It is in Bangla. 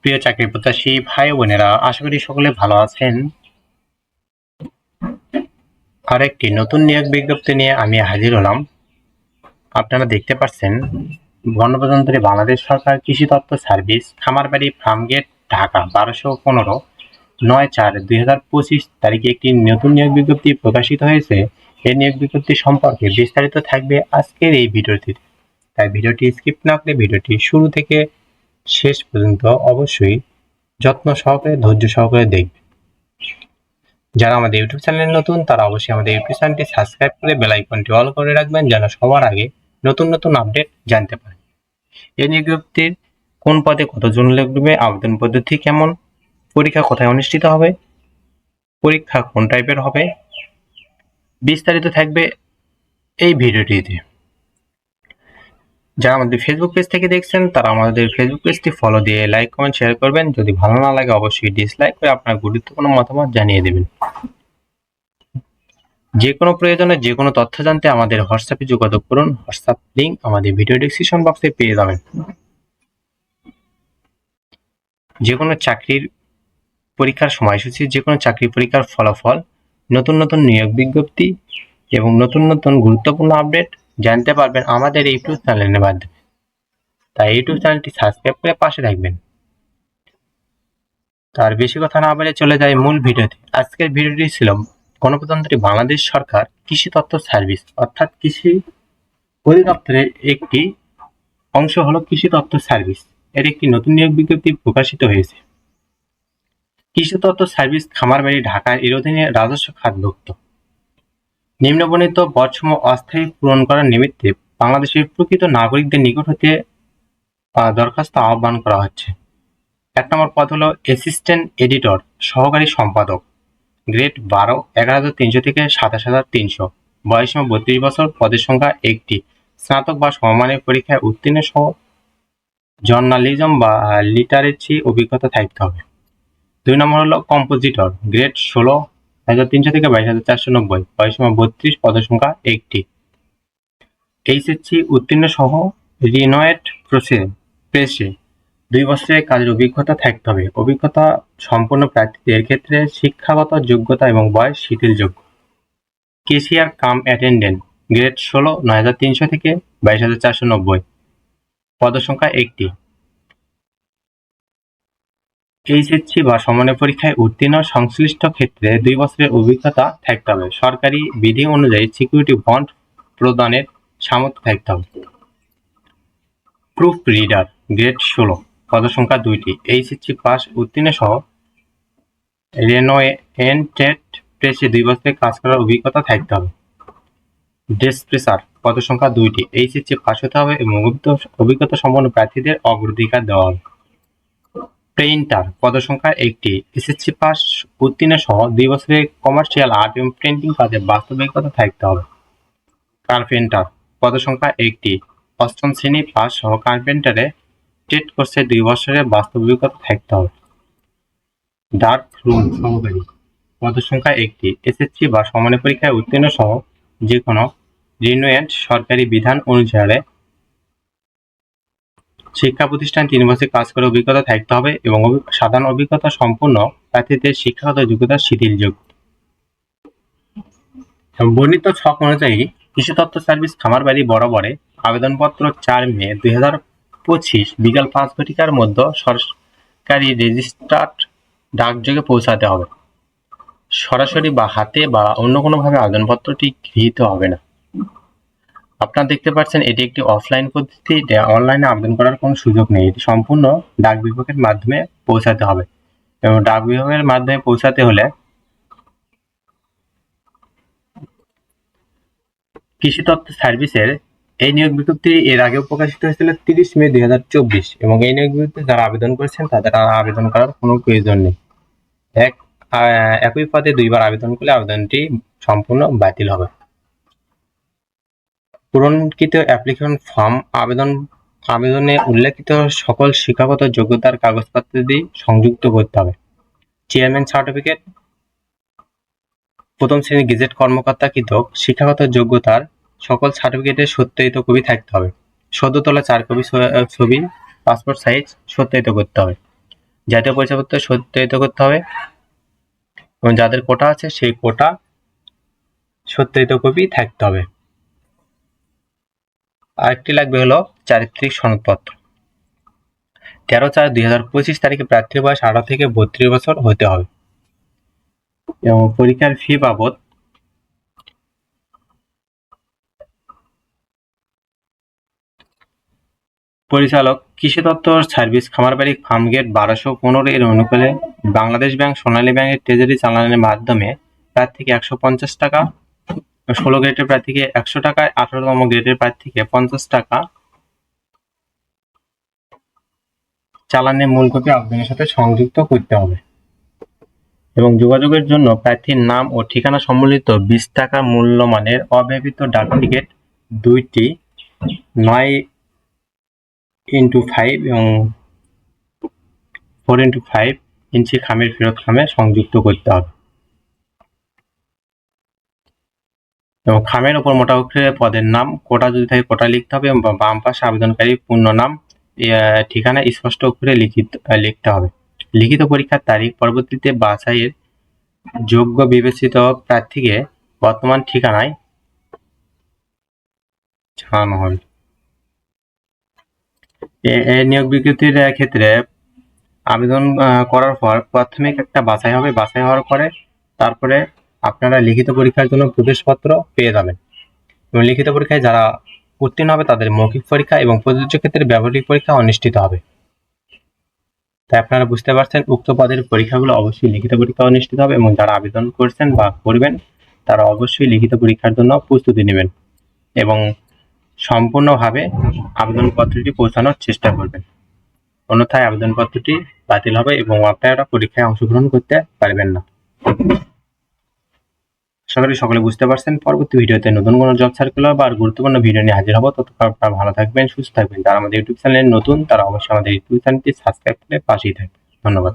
প্রিয় চাকরি প্রত্যাশী ভাই বোনেরা, আশা করি সকলে ভালো আছেন। আরেকটি নতুন নিয়োগ বিজ্ঞপ্তি নিয়ে আমি হাজির হলাম। আপনারা দেখতে পাচ্ছেন, গণপ্রজাতন্ত্রী বাংলাদেশ সরকার কৃষি তত্ত্ব সার্ভিস, খামারবাড়ি ফার্মগেট ঢাকা, বারোশো পনেরো, নয় চার দুই হাজার পঁচিশ তারিখে একটি নতুন নিয়োগ বিজ্ঞপ্তি প্রকাশিত হয়েছে। এই নিয়োগ বিজ্ঞপ্তি সম্পর্কে বিস্তারিত থাকবে আজকের এই ভিডিওটিতে। তাই ভিডিওটি স্কিপ না করে ভিডিওটি শুরু থেকে শেষ পর্যন্ত অবশ্যই যত্ন সহকারে, ধৈর্য সহকারে দেখবেন। যারা আমাদের ইউটিউব চ্যানেলে নতুন, তারা অবশ্যই আমাদের ইউটিউব চ্যানেলটি সাবস্ক্রাইব করে বেল আইকনটি অল করে রাখবেন, যেন সবার আগে নতুন নতুন আপডেট জানতে পারেন এই বিজ্ঞপ্তির কোন পদে কতজন লিখবে আবেদন পদ্ধতি কেমন, পরীক্ষা কোথায় অনুষ্ঠিত হবে, পরীক্ষা কোন টাইপের হবে, বিস্তারিত থাকবে এই ভিডিওটিতে। যারা আমাদের ফেসবুক পেজ থেকে দেখছেন, তারা আমাদের ফেসবুক পেজটি ফলো দিয়ে লাইক কমেন্ট শেয়ার করবেন। যদি ভালো না লাগে, অবশ্যই ডিসলাইক করে আপনার গুরুত্বপূর্ণ মতামত জানিয়ে দেবেন। যে কোনো প্রয়োজনে যে কোনো তথ্য জানতে আমাদের হোয়াটসঅ্যাপে যোগাযোগ করুন। হোয়াটসঅ্যাপ লিঙ্ক আমাদের ভিডিও ডিসক্রিপশন বক্সে পেয়ে যাবেন। যে কোনো চাকরির পরীক্ষার সময়সূচি, যে কোনো চাকরি পরীক্ষার ফলাফল, নতুন নতুন নিয়োগ বিজ্ঞপ্তি এবং নতুন নতুন গুরুত্বপূর্ণ আপডেট জানতে পারবেন আমাদের ইউটিউব চ্যানেলের মাধ্যমে। তাই ইউটিউব চ্যানেলটি সাবস্ক্রাইব করে পাশে থাকবেন। তার বেশি কথা না বলে চলে যায় মূল ভিডিওতে। আজকের ভিডিওটি ছিল গণপ্রজাতন্ত্রী বাংলাদেশ সরকার কৃষি তত্ত্ব সার্ভিস, অর্থাৎ কৃষি অধিদপ্তরের একটি অংশ হলো কৃষি তত্ত্ব সার্ভিস। এর একটি নতুন নিয়োগ বিজ্ঞপ্তি প্রকাশিত হয়েছে। কৃষি তত্ত্ব সার্ভিস খামারবাড়ি ঢাকার এর অধীনে রাজস্ব খাতভুক্ত। নিম্নবর্ণিত পদসমূহ অস্থায়ী পূরণ করার নিমিত্তে বাংলাদেশের প্রকৃত নাগরিকদের নিকট হতে দরখাস্ত আহ্বান করা হচ্ছে। এক নম্বর পদ হলো অ্যাসিস্ট্যান্ট এডিটর সহকারী সম্পাদক। গ্রেড বারো, এগারো হাজার তিনশো থেকে সাতাশ হাজার তিনশো। বয়সীমা বত্রিশ বছর, পদের সংখ্যা একটি। স্নাতক বা সমমানের পরীক্ষায় উত্তীর্ণ সহ জার্নালিজম বা লিটারেচি অভিজ্ঞতা থাকতে হবে। দুই নম্বর হলো কম্পোজিটর গ্রেড ষোলো হাজার তিনশো থেকে বাইশ হাজার চারশো নব্বই। বয়সীমা বত্রিশ পদের সংখ্যা একটি। এইচএসসি উত্তীর্ণ সহ রিনোয়েট প্রসে প্রেসে দুই বছরের কাজের অভিজ্ঞতা থাকতে হবে। অভিজ্ঞতা সম্পন্ন প্রার্থীদের ক্ষেত্রে শিক্ষাগত যোগ্যতা এবং বয়স শিথিলযোগ্য। কেশিয়ার কাম অ্যাটেন্ডেন্ট, গ্রেড ষোলো, নয় হাজার তিনশো থেকে বাইশ হাজার চারশো নব্বই। পদসংখ্যা একটি। এইচএসসি বা সমানের পরীক্ষায় উত্তীর্ণ সংশ্লিষ্ট ক্ষেত্রে দুই বছরের অভিজ্ঞতা থাকতে হবে। সরকারি বিধি অনুযায়ী সিকিউরিটি বন্ড প্রদানের সামর্থ্য থাকতে হবে। প্রুফ রিডার গ্রেড ষোলো, পদসংখ্যা দুইটি, এইচএসসি পাস, উত্তীর্ণ সহ রেনোয়েন্টেড প্রেসে দুই বছরের কাজ করার অভিজ্ঞতা থাকতে হবে। ডেসপ্রেসার, পদসংখ্যা দুইটি, এইচএসসি পাস হতে হবে এবং অভিজ্ঞতা সম্পন্ন প্রার্থীদের অগ্রাধিকার দেওয়া হবে। প্রিন্টার পদসংখ্যা একটি। এসএসসি পাস উত্তীর্ণ সহ দুই বছরের কমার্শিয়াল আর্ট এবং প্রিন্টিং কাজে বাস্তবিকতা থাকতে হবে। কার্পেন্টার পদসংখ্যা একটি। অষ্টম শ্রেণি পাস সহ কার্পেন্টারে টেট কোর্সে দুই বছরের বাস্তবিকতা থাকতে হবে। ডার্ক রুম সহকারী পদসংখ্যা একটি। এসএসসি বা সমানের পরীক্ষায় উত্তীর্ণ সহ যে কোনো রিনুয়েন্ট সরকারি বিধান অনুসারে শিক্ষা প্রতিষ্ঠান তিন বছর কাজ করে অভিজ্ঞতা থাকতে হবে এবং সাধারণ অভিজ্ঞতা সম্পন্ন প্রার্থীদের শিক্ষাগত যোগ্যতা শিথিলযোগ্য। এবং বর্ণিত ছক অনুযায়ী কৃষি তত্ত্ব সার্ভিস খামারবাড়ি বরাবরে আবেদনপত্র চার মে দুই হাজার পঁচিশ বিকাল পাঁচ ঘটিকার মধ্যে সরকারি রেজিস্ট্রার্ড ডাকযোগে পৌঁছাতে হবে। সরাসরি বা হাতে বা অন্য কোনোভাবে আবেদনপত্রটি গৃহীত হবে না। আপনারা দেখতে পাচ্ছেন, এটি একটি অফলাইন পদ্ধতি। অনলাইনে আবেদন করার কোনো সুযোগ নেই। এটি সম্পূর্ণ ডাক বিভাগের মাধ্যমে পৌঁছাতে হবে। এবং ডাক বিভাগের মাধ্যমে পৌঁছাতে হলে কৃষি তত্ত্ব সার্ভিসের এই নিয়োগ বিজ্ঞপ্তি এর আগেও প্রকাশিত হয়েছিল তিরিশ মে দুই হাজার চব্বিশ। এবং এই নিয়োগ বিজ্ঞপ্তি যারা আবেদন করেছেন, তাদের আর আবেদন করার কোনো প্রয়োজন নেই। এক একই পদে দুইবার আবেদন করলে আবেদনটি সম্পূর্ণ বাতিল হবে। পূরণকৃত অ্যাপ্লিকেশন ফর্ম, আবেদন, আবেদনে উল্লেখিত সকল শিক্ষাগত যোগ্যতার কাগজপত্র দিয়ে সংযুক্ত করতে হবে। চেয়ারম্যান সার্টিফিকেট, প্রথম শ্রেণি গেজেট কর্মকর্তা কৃত শিক্ষাগত যোগ্যতার সকল সার্টিফিকেটের সত্যায়িত কপি থাকতে হবে। সদ্য তোলা চার কপি ছবি, পাসপোর্ট সাইজ সত্যায়িত করতে হবে। জাতীয় পরিচয়পত্র সত্যায়িত করতে হবে এবং যাদের কোটা আছে সেই কোটা সত্যায়িত কপি থাকতে হবে। আরেকটি লাগবে হলো চারিত্রিক সনদপত্র। তেরো চার দুই হাজার পঁচিশ তারিখে প্রার্থীর বয়স আঠারো থেকে বত্রিশ বছর হতে হবে। এবং পরীক্ষার ফি বাবদ পরিচালক, কৃষি দপ্তর, সার্ভিস, খামারবাড়ি, ফার্মগেট, বারোশো পনেরো এর অনুকূলে বাংলাদেশ ব্যাংক, সোনালী ব্যাংকের ট্রেজারি চালানের মাধ্যমে প্রার্থীকে একশো পঞ্চাশ টাকা ষোলো গ্রেডের প্রার্থীকে একশো টাকায় আঠারোতম গ্রেডের প্রার্থীকে পঞ্চাশ টাকা চালানের মূল কপি আবেদনের সাথে সংযুক্ত করতে হবে। এবং যোগাযোগের জন্য প্রার্থীর নাম ও ঠিকানা সম্বলিত বিশ টাকা মূল্যমানের অব্যবহৃত ডাক টিকিট দুইটি, নয় ইন্টু ফাইভ এবং ফোর ইন্টু ফাইভ ইঞ্চি খামের ফেরত খামে সংযুক্ত করতে হবে। এবং খামের ওপর মোটা অক্ষরে পদের নাম, কোটা যদি থাকে কোটা লিখতে হবে এবং বাম পাশে আবেদনকারী পূর্ণ নাম ঠিকানা স্পষ্ট অক্ষরে লিখিত, লিখতে হবে। লিখিত পরীক্ষার তারিখ পরবর্তীতে বাছাইয়ের যোগ্য বিবেচিত প্রার্থীকে বর্তমান ঠিকানায় জানানো হবে। এই নিয়োগ বিজ্ঞপ্তির ক্ষেত্রে আবেদন করার পর প্রাথমিক একটা বাছাই হবে। বাছাই হওয়ার পরে তারপরে আপনারা লিখিত পরীক্ষার জন্য প্রবেশপত্র পেয়ে যাবেন। এবং লিখিত পরীক্ষায় যারা উত্তীর্ণ হবে, তাদের মৌখিক পরীক্ষা এবং প্রযোজ্য ক্ষেত্রে ব্যবহারিক পরীক্ষা অনুষ্ঠিত হবে। তাই আপনারা বুঝতে পারছেন, উক্ত পদের পরীক্ষাগুলো অবশ্যই লিখিত পরীক্ষা অনুষ্ঠিত হবে এবং যারা আবেদন করছেন বা করবেন, তারা অবশ্যই লিখিত পরীক্ষার জন্য প্রস্তুতি নেবেন এবং সম্পূর্ণভাবে আবেদনপত্রটি পৌঁছানোর চেষ্টা করবেন। অন্যথায় আবেদনপত্রটি বাতিল হবে এবং আপনারা পরীক্ষায় অংশগ্রহণ করতে পারবেন না। আশা করি সকলে বুঝতে পারছেন। পরবর্তী ভিডিওতে নতুন কোনো জব সার্কুলার বা গুরুত্বপূর্ণ ভিডিও নিয়ে হাজির হব। ততক্ষণ আপনারা ভালো থাকবেন, সুস্থ থাকবেন। যারা আমাদের ইউটিউব চ্যানেলে নতুন, তারা অবশ্যই আমাদের ইউটিউব চ্যানেলটি সাবস্ক্রাইব করে পাশেই থাকবেন। ধন্যবাদ।